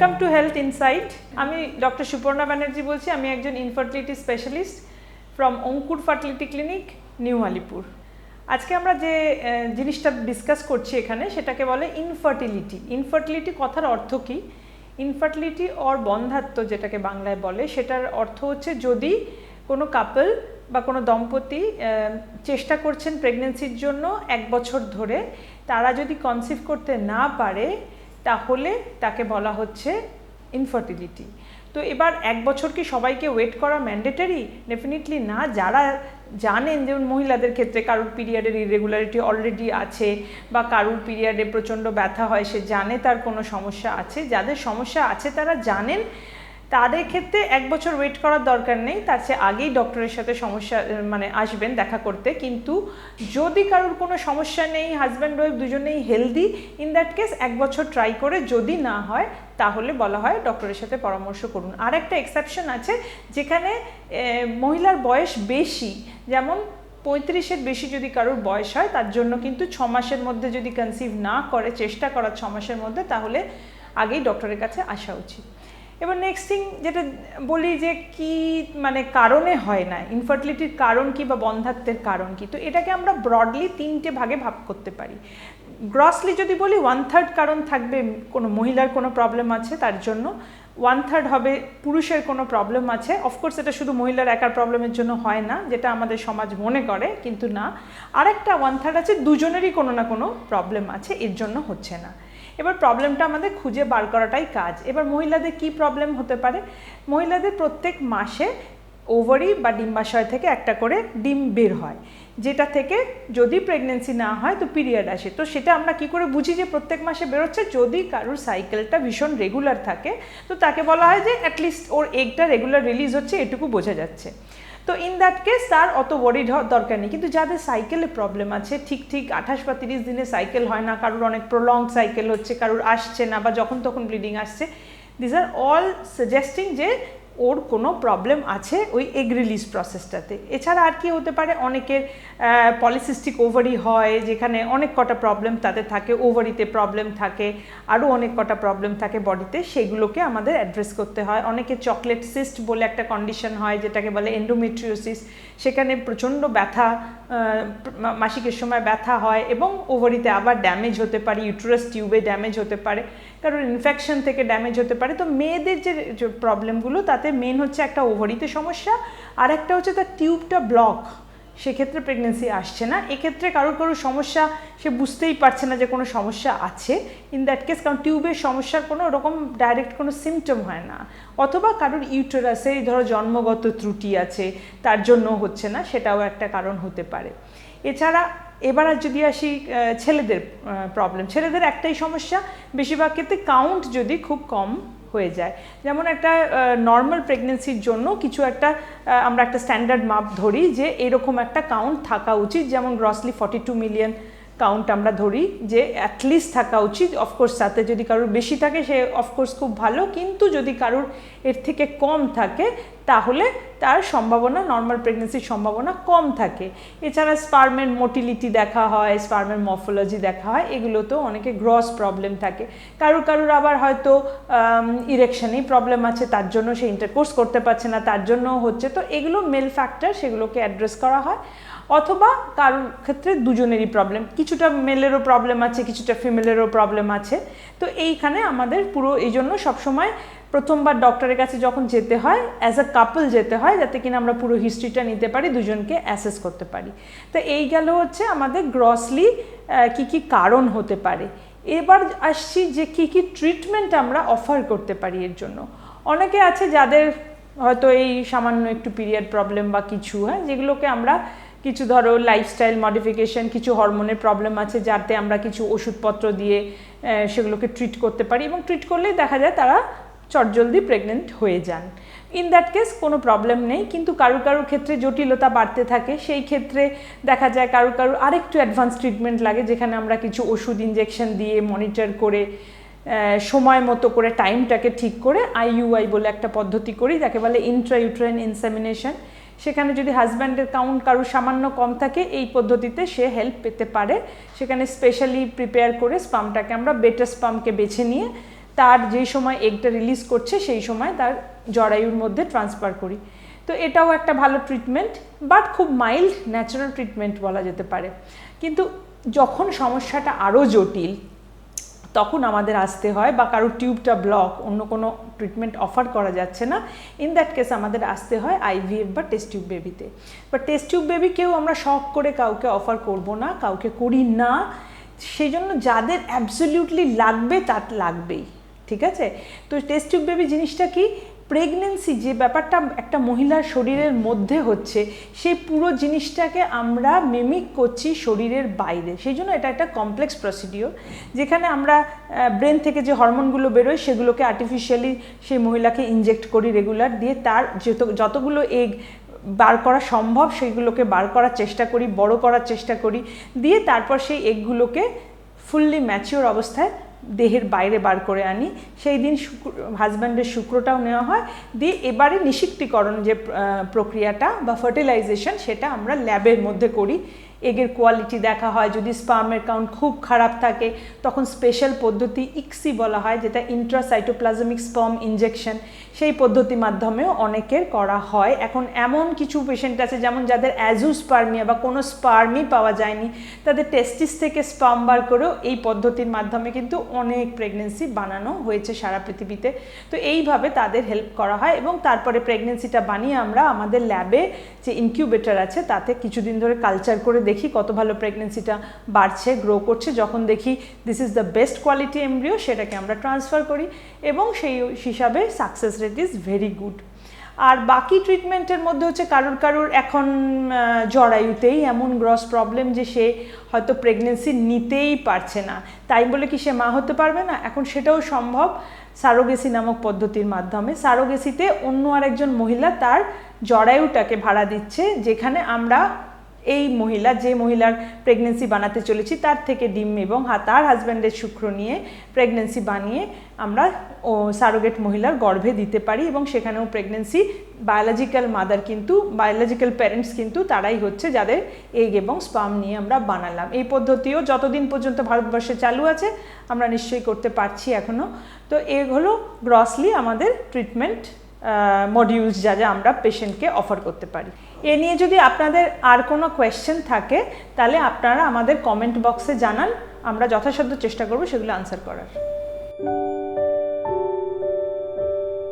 Welcome to health insight আমি doctor Suparna Banerjee বলছি, আমি একজন infertility specialist from Ankur fertility clinic new Alipore আজকে আমরা যে জিনিসটা ডিসকাস করছি এখানে, সেটাকে বলে ইনফার্টিলিটি ইনফার্টিলিটি কথার অর্থ কী? ইনফার্টিলিটি অর বন্ধাত্ম যেটাকে বাংলায় বলে, সেটার অর্থ হচ্ছে যদি কোনো কাপল বা কোনো দম্পতি চেষ্টা করছেন প্রেগনেন্সির জন্য এক বছর ধরে, তারা যদি কনসিভ করতে না পারে তাহলে তাকে বলা হচ্ছে ইনফার্টিলিটি তো এবার এক বছর কি সবাইকে ওয়েট করা ম্যান্ডেটারি ডেফিনেটলি না। যারা জানেন যেমন মহিলাদের ক্ষেত্রে কারুর পিরিয়ডের ইরেগুলারিটি অলরেডি আছে বা কারুর পিরিয়ডে প্রচণ্ড ব্যথা হয়, সে জানে তার কোনো সমস্যা আছে। যাদের সমস্যা আছে তারা জানেন তাদের ক্ষেত্রে এক বছর ওয়েট করার দরকার নেই। তার চেয়ে আগেই ডক্টরের সাথে সমস্যা মানে আসবেন দেখা করতে। কিন্তু যদি কারোর কোনো সমস্যা নেই হাজব্যান্ড ওয়াইফ দুজনেই হেলদি ইন দ্যাট কেস এক বছর ট্রাই করে যদি না হয়, তাহলে বলা হয় ডক্টরের সাথে পরামর্শ করুন। আর একটা এক্সেপশন আছে যেখানে মহিলার বয়স বেশি, যেমন পঁয়ত্রিশের বেশি যদি কারোর বয়স হয়, তার জন্য কিন্তু ছ মাসের মধ্যে যদি কনসিভ না করে, চেষ্টা করার ছ মাসের মধ্যে, তাহলে আগেই ডক্টরের কাছে আসা উচিত। এবার নেক্সট থিং যেটা বলি যে কি মানে কারণে হয় না ইনফার্টিলিটির কারণ কি বা বন্ধাত্বের কারণ কি, তো এটাকে আমরা ব্রডলি তিনটে ভাগে ভাগ করতে পারি। গ্রসলি যদি বলি ওয়ান থার্ড কারণ থাকবে, কোনো মহিলার কোনো প্রবলেম আছে, তার জন্য। ওয়ান থার্ড হবে, পুরুষের কোনো প্রবলেম আছে। অফকোর্স এটা শুধু মহিলার একার প্রবলেমের জন্য হয় না, যেটা আমাদের সমাজ মনে করে, কিন্তু না। আরেকটা ওয়ান থার্ড আছে, দুজনেরই কোনো না কোনো প্রবলেম আছে, এর জন্য হচ্ছে না। এবার প্রবলেমটা আমাদের খুঁজে বার করাটাই কাজ। এবার মহিলাদের কি প্রবলেম হতে পারে? মহিলাদের প্রত্যেক মাসে ওভারি বা ডিম্বাশয় থেকে একটা করে ডিম বের হয়। যেটা থেকে যদি প্রেগনেন্সি না হয় তো পিরিয়ড আসে। তো সেটা আমরা কি করে বুঝি যে প্রত্যেক মাসে বেরোচ্ছে? যদি কারোর সাইকেলটা ভীষণ রেগুলার থাকে, তো তাকে বলা হয় যে অ্যাটলিস্ট ওর এগটা রেগুলার রিলিজ হচ্ছে, এটুকু বোঝা যাচ্ছে। তো ইন দ্যাট কেস তার অত ওয়ারিড হওয়ার দরকার নেই। কিন্তু যাদের সাইকেলে প্রবলেম আছে, ঠিক ঠিক আঠাশ বা তিরিশ দিনে সাইকেল হয় না, কারোর অনেক প্রলং সাইকেল হচ্ছে, কারোর আসছে না বা যখন তখন ব্লিডিং আসছে দিস আর অল সাজেস্টিং যে ওর কোনো প্রবলেম আছে ওই এগ রিলিজ প্রসেসটাতে এছাড়া আর কি হতে পারে, অনেকের পলিসিস্টিক ওভারি হয়, যেখানে অনেক কটা প্রবলেম তাতে থাকে ওভারিতে প্রবলেম থাকে, আরও অনেক কটা প্রবলেম থাকে বডিতে সেগুলোকে আমাদের অ্যাড্রেস করতে হয়। অনেকে চকলেট সিস্ট বলে একটা কন্ডিশন হয়, যেটাকে বলে এন্ডোমেট্রিওসিস সেখানে প্রচণ্ড ব্যথা মাসিকের সময় ব্যথা হয় এবং ওভারিতে আবার ড্যামেজ হতে পারে ইউট্রাস টিউবে ড্যামেজ হতে পারে। কারণ ইনফেকশন থেকে ড্যামেজ হতে পারে। তো মেয়েদের যে প্রবলেমগুলো তাতে মেন হচ্ছে একটা ওভারিতে সমস্যা, আর একটা হচ্ছে তার টিউবটা ব্লক সেক্ষেত্রে প্রেগনেন্সি আসছে না। এক্ষেত্রে কারোর কারোর সমস্যা, সে বুঝতেই পারছে না যে কোনো সমস্যা আছে। ইন দ্যাট কেস কারণ টিউবের সমস্যার কোনো রকম ডাইরেক্ট কোনো সিমটম হয় না। অথবা কারোর ইউটেরাসে ধরো জন্মগত ত্রুটি আছে, তার জন্য হচ্ছে না, সেটাও একটা কারণ হতে পারে। এছাড়া এবার আর যদি আসি ছেলেদের প্রবলেম ছেলেদের একটাই সমস্যা, বেশিরভাগ ক্ষেত্রে কাউন্ট যদি খুব কম হয়ে যায়। যেমন একটা নর্মাল প্রেগনেন্সির জন্য কিছু একটা আমরা একটা স্ট্যান্ডার্ড মাপ ধরি যে এরকম একটা কাউন্ট থাকা উচিত। যেমন grossly forty two million count আমরা ধরি যে অ্যাটলিস্ট থাকা উচিত। অফকোর্স তাতে যদি কারোর বেশি থাকে, সে অফকোর্স খুব ভালো। কিন্তু যদি কারোর এর থেকে কম থাকে তাহলে তার সম্ভাবনা নর্মাল প্রেগনেন্সির সম্ভাবনা কম থাকে। এছাড়া স্পার্মের মোটিলিটি দেখা হয় স্পার্মের মর্ফোলজি দেখা হয়, এগুলোতেও অনেকে গ্রস প্রবলেম থাকে। কারুর কারুর আবার হয়তো ইরেকশনেই প্রবলেম আছে, তার জন্য সে ইন্টারকোর্স করতে পারছে না, তার জন্য হচ্ছে। তো এগুলো মেল ফ্যাক্টর সেগুলোকে অ্যাড্রেস করা হয়। অথবা কারোর ক্ষেত্রে দুজনেরই প্রবলেম কিছুটা মেলেরও প্রবলেম আছে, কিছুটা ফিমেলেরও প্রবলেম আছে। তো এইখানে আমাদের পুরো এই জন্য সবসময় প্রথমবার ডক্টরের কাছে যখন যেতে হয় অ্যাজ আ কাপল যেতে হয়, যাতে কিনা আমরা পুরো হিস্ট্রিটা নিতে পারি, দুজনকে অ্যাসেস করতে পারি। তো এই গেল হচ্ছে আমাদের গ্রসলি কি কি কারণ হতে পারে। এবার আসছি যে কি কি ট্রিটমেন্ট আমরা অফার করতে পারি এর জন্য। অনেকে আছে যাদের হয়তো এই সামান্য একটু পিরিয়ড প্রবলেম বা কিছু হ্যাঁ যেগুলোকে আমরা কিছু ধরো লাইফস্টাইল মডিফিকেশন কিছু হরমোনের প্রবলেম আছে যাতে আমরা কিছু ওষুধপত্র দিয়ে সেগুলোকে ট্রিট করতে পারি এবং ট্রিট করলেই দেখা যায় তারা চটজলদি প্রেগনেন্ট হয়ে যান। ইন দ্যাট কেস কোনো প্রবলেম নেই, কিন্তু কারুর কারুর ক্ষেত্রে জটিলতা বাড়তে থাকে। সেই ক্ষেত্রে দেখা যায় কারও কারুর আরেকটু অ্যাডভান্স ট্রিটমেন্ট লাগে, যেখানে আমরা কিছু ওষুধ ইঞ্জেকশন দিয়ে মনিটর করে সময় মতো করে টাইমটাকে ঠিক করে আইইউআই বলে একটা পদ্ধতি করি, যাকে বলে ইন্ট্রাইউট্রাইন ইনসেমিনেশন সেখানে যদি হাজব্যান্ডের কাউন্ট কারোর সামান্য কম থাকে, এই পদ্ধতিতে সে হেল্প পেতে পারে। সেখানে স্পেশালি প্রিপেয়ার করে স্পামটাকে আমরা বেটার স্পামকে বেছে নিয়ে তার যেই সময় এগটা রিলিজ করছে, সেই সময় তার জরায়ুর মধ্যে ট্রান্সফার করি। তো এটাও একটা ভালো ট্রিটমেন্ট বাট খুব মাইল্ড ন্যাচারাল ট্রিটমেন্ট বলা যেতে পারে। কিন্তু যখন সমস্যাটা আরও জটিল, তখন আমাদের আসতে হয় বা কারোর টিউবটা ব্লক অন্য কোনো ট্রিটমেন্ট অফার করা যাচ্ছে না। ইন দ্যাট কেস আমাদের আসতে হয় আইভিএফ বা টেস্ট টিউব বেবিতে বা টেস্ট টিউব বেবি কেউ আমরা শখ করে কাউকে অফার করব না, কাউকে করি না, সেই জন্য যাদের অ্যাবসলিউটলি লাগবে, তার লাগবেই। ঠিক আছে? তো টেস্ট টিউব বেবি জিনিসটা কি? প্রেগনেন্সি যে ব্যাপারটা একটা মহিলার শরীরের মধ্যে হচ্ছে, সেই পুরো জিনিসটাকে আমরা মিমিক করছি শরীরের বাইরে। সেই জন্য এটা একটা কমপ্লেক্স প্রসিডিওর যেখানে আমরা ব্রেন থেকে যে হরমোনগুলো বেরোয়, সেগুলোকে আর্টিফিশিয়ালি সেই মহিলাকে ইনজেক্ট করি রেগুলার দিয়ে তার যত, যতগুলো এগ বার করা সম্ভব সেইগুলোকে বার করার চেষ্টা করি, বড় করার চেষ্টা করি, দিয়ে তারপর সেই এগগুলোকে ফুললি ম্যাচিওর অবস্থায় দেহের বাইরে বার করে আনি। সেই দিন শুক্র হাজব্যান্ডের শুক্রটাও নেওয়া হয়। দিয়ে এবারে নিষিক্তিকরণ যে প্রক্রিয়াটা বা ফার্টিলাইজেশন সেটা আমরা ল্যাবের মধ্যে করি। এগের কোয়ালিটি দেখা হয়, যদি স্পার্মের কাউন্ট খুব খারাপ থাকে, তখন স্পেশাল পদ্ধতি ইক্সি বলা হয়, যেটা ইন্ট্রাসাইটোপ্লাজমিক স্পার্ম ইনজেকশন সেই পদ্ধতির মাধ্যমেও অনেকের করা হয়। এখন এমন কিছু পেশেন্ট আছে, যেমন যাদের অ্যাজুস্পার্মিয়া বা কোনো স্পার্মই পাওয়া যায়নি, তাদের টেস্টিস থেকে স্পার্ম বার করেও এই পদ্ধতির মাধ্যমে কিন্তু অনেক প্রেগনেন্সি বানানো হয়েছে সারা পৃথিবীতে। তো এইভাবে তাদের হেল্প করা হয় এবং তারপরে প্রেগনেন্সিটা বানিয়ে আমরা আমাদের ল্যাবে যে ইনকিউবেটার আছে, তাতে কিছুদিন ধরে কালচার করে দেখি কত ভালো প্রেগনেন্সিটা বাড়ছে গ্রো করছে। যখন দেখি this is the best quality embryo সেটাকে আমরা ট্রান্সফার করি এবং সেই হিসাবে success rate is very good আর বাকি ট্রিটমেন্টের মধ্যে হচ্ছে কারোর কারোর এখন জরায়ুতেই এমন গ্রস প্রবলেম যে সে হয়তো প্রেগনেন্সি নিতেই পারছে না। তাই বলে কি সে মা হতে পারবে না? এখন সেটাও সম্ভব সারোগেসি নামক পদ্ধতির মাধ্যমে। সারোগেসিতে অন্য আরেকজন মহিলা তার জরায়ুটাকে ভাড়া দিচ্ছে, যেখানে আমরা এই মহিলা, যে মহিলার প্রেগনেন্সি বানাতে চলেছি, তার থেকে ডিম এবং তার হাজব্যান্ডের শুক্র নিয়ে প্রেগনেন্সি বানিয়ে আমরা, ও সারোগেট মহিলার গর্ভে দিতে পারি এবং সেখানেও প্রেগনেন্সি বায়োলজিক্যাল মাদার কিন্তু বায়োলজিক্যাল প্যারেন্টস কিন্তু তারাই হচ্ছে যাদের এগ এবং স্পাম নিয়ে আমরা বানালাম। এই পদ্ধতিও যতদিন পর্যন্ত ভারতবর্ষে চালু আছে, আমরা নিশ্চয়ই করতে পারছি এখনও তো এগ হলো গ্রসলি আমাদের ট্রিটমেন্ট মডিউলস যা যা আমরা পেশেন্টকে অফার করতে পারি। এ নিয়ে যদি আপনাদের আর কোনো কোয়েশ্চেন থাকে, তাহলে আপনারা আমাদের কমেন্ট বক্সে জানান, আমরা যথাসাধ্য চেষ্টা করব সেগুলো আনসার করার।